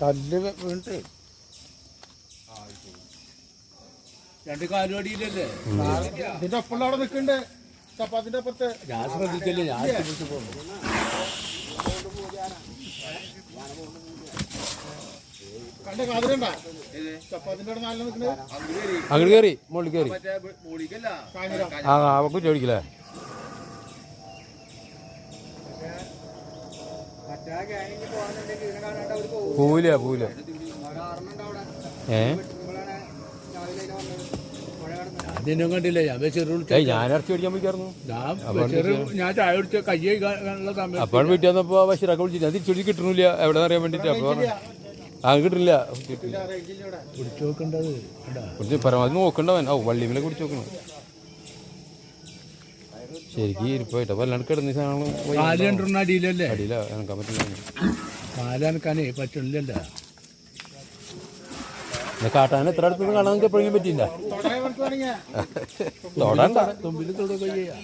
കല്ല് വീണിട്ട്. രണ്ട് കാലുവടിയിലല്ലേ? ഇതിന്റെ ഒപ്പുള്ള അവിടെ നിൽക്കണ്ട്. ചപ്പാത്തിന്റെ അപ്പുറത്തെ. ഞാൻ ശ്രദ്ധിച്ചില്ല ഞാൻ ശ്രദ്ധിച്ചു പോകുന്നു അങ്ങോട്ട് കയറി. മുകളിൽ കയറി. ആ അവക്കും കുറ്റി പൂല പോവില്ല ഏ? നിന്നും കണ്ടില്ല. ഞാൻ ചെറു ഞാൻ ഇറച്ചി മേടിക്കാൻ പോയിക്കായിരുന്നു. ഞാൻ ചെറു ഞാൻ ചായ കുടിച്ച കൈ കഴുകാനുള്ള സമയം അപ്പോൾ വീട്ടിൽ വന്നപ്പോ ബഷീറൊക്കെ വിളിച്ചു ഞാൻ തിരിച്ചു കിട്ടണില്ല. എവിടെ അറിയാൻ വേണ്ടിട്ട്. അപ്പോൾ ആ കിട്ടില്ല കുടിച്ചു നോക്കേണ്ടത്. പരമാവധി നോക്കണ്ടവൻ. ഓ വള്ളിമേലെ കുടിച്ച് നോക്കണം ശരിക്കും ഇരിപ്പായിട്ട് അപ്പൊ അല്ലാണ്ട് കിടന്ന സാധനങ്ങൾ കാൽ രണ്ടെണ്ണം അടിയിലല്ലേ? അടിയില എനക്കാൻ പറ്റില്ല കാൽ അനക്കാനേ പറ്റില്ലല്ലോ കാട്ടാൻ എത്ര അടുത്ത് കാണാൻ നമുക്ക് എപ്പോഴെങ്കിലും പറ്റിയില്ല. തൊടണ്ട തുമ്പിൽ തൊടുക ചെയ്യാ.